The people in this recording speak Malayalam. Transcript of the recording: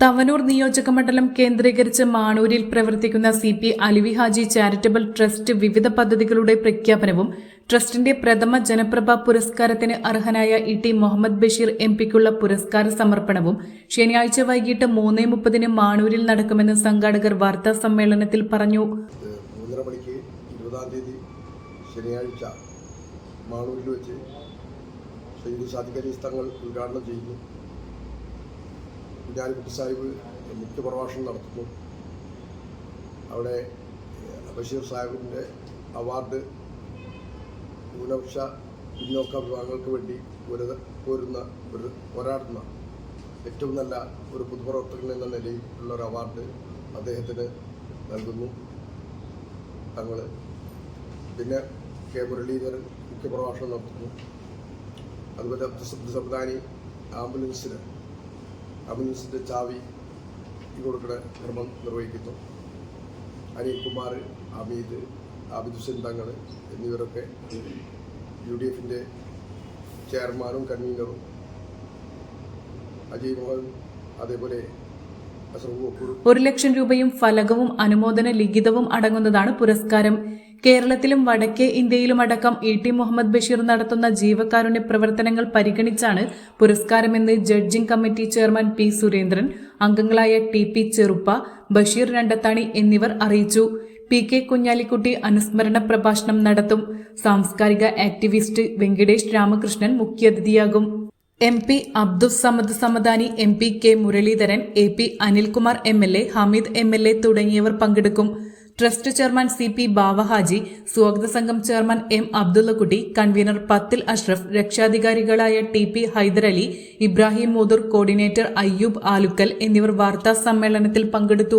Thavanur നിയോജക മണ്ഡലം കേന്ദ്രീകരിച്ച് മാണൂരിൽ പ്രവർത്തിക്കുന്ന C P Alivi Haji charitable trust വിവിധ പദ്ധതികളുടെ പ്രഖ്യാപനവും ട്രസ്റ്റിന്റെ പ്രഥമ ജനപ്രഭ പുരസ്കാരത്തിന് അർഹനായ E T Muhammad Basheer M പിക്കുള്ള പുരസ്കാര സമർപ്പണവും ശനിയാഴ്ച വൈകിട്ട് മൂന്നേ മുപ്പതിന് മാണൂരിൽ നടക്കുമെന്ന് സംഘാടകർ വാർത്താ സമ്മേളനത്തിൽ പറഞ്ഞു. ശനിയാഴ്ച മാളൂരിൽ വെച്ച് തങ്ങൾ ഉദ്ഘാടനം ചെയ്യുന്നു. കുഞ്ഞാലിക്കുട്ടി സാഹിബ് മുഖ്യ പ്രഭാഷണം നടത്തുന്നു. അവിടെ ബഷീർ സാഹിബിന്റെ അവാർഡ് ന്യൂനപക്ഷ പിന്നോക്ക വിഭാഗങ്ങൾക്ക് വേണ്ടി ഒരു പോരുന്ന ഒരു പോരാടുന്ന ഏറ്റവും നല്ല ഒരു പൊതുപ്രവർത്തകൻ എന്ന നിലയിൽ ഉള്ള ഒരു അവാർഡ് അദ്ദേഹത്തിന് നൽകുന്നു. തങ്ങൾ പിന്നെ കെ മുരളീധരൻ മുഖ്യപ്രഭാഷണം നടത്തുന്നു. അതുപോലെ അബ്ദുസബ്ദ് സബ്ദാനി ആംബുലൻസിന് ആംബുലൻസിന്റെ ചാവി കൊടുക്കുന്ന ധർമ്മം നിർവഹിക്കുന്നു. അനിൽകുമാർ അമീദ് അബിദ് ഹുസൈൻ തങ്ങൾ എന്നിവരൊക്കെ യു ഡി എഫിന്റെ ചെയർമാനും കൺവീനറും അജയ് മോഹൻ അതേപോലെ ഒരു ലക്ഷം രൂപയും ഫലകവും അനുമോദന ലിഖിതവും അടങ്ങുന്നതാണ് പുരസ്കാരം. കേരളത്തിലും വടക്കേ ഇന്ത്യയിലുമടക്കം ഇ ടി മുഹമ്മദ് ബഷീർ നടത്തുന്ന ജീവകാരുണ്യ പ്രവർത്തനങ്ങൾ പരിഗണിച്ചാണ് പുരസ്കാരമെന്ന് judging committee chairman P Surendran അംഗങ്ങളായ ടി പി ചെറുപ്പ ബഷീർ രണ്ടത്താണി എന്നിവർ അറിയിച്ചു. പി കെ കുഞ്ഞാലിക്കുട്ടി അനുസ്മരണ പ്രഭാഷണം നടത്തും. സാംസ്കാരിക ആക്ടിവിസ്റ്റ് വെങ്കടേഷ് രാമകൃഷ്ണൻ മുഖ്യാതിഥിയാകും. M P Abdus Samad Samadani M P K Muraleedharan A P Anilkumar M L A Hameed M L A തുടങ്ങിയവർ പങ്കെടുക്കും. Trust chairman C P Bavahaji സ്വാഗത സംഘം ചെയർമാൻ എം അബ്ദുള്ളക്കുട്ടി കൺവീനർ പത്തിൽ Ashraf രക്ഷാധികാരികളായ T P Hyderali Ibrahim Modur coordinator Ayyub Alukkal എന്നിവർ വാർത്താ സമ്മേളനത്തിൽ പങ്കെടുത്തു.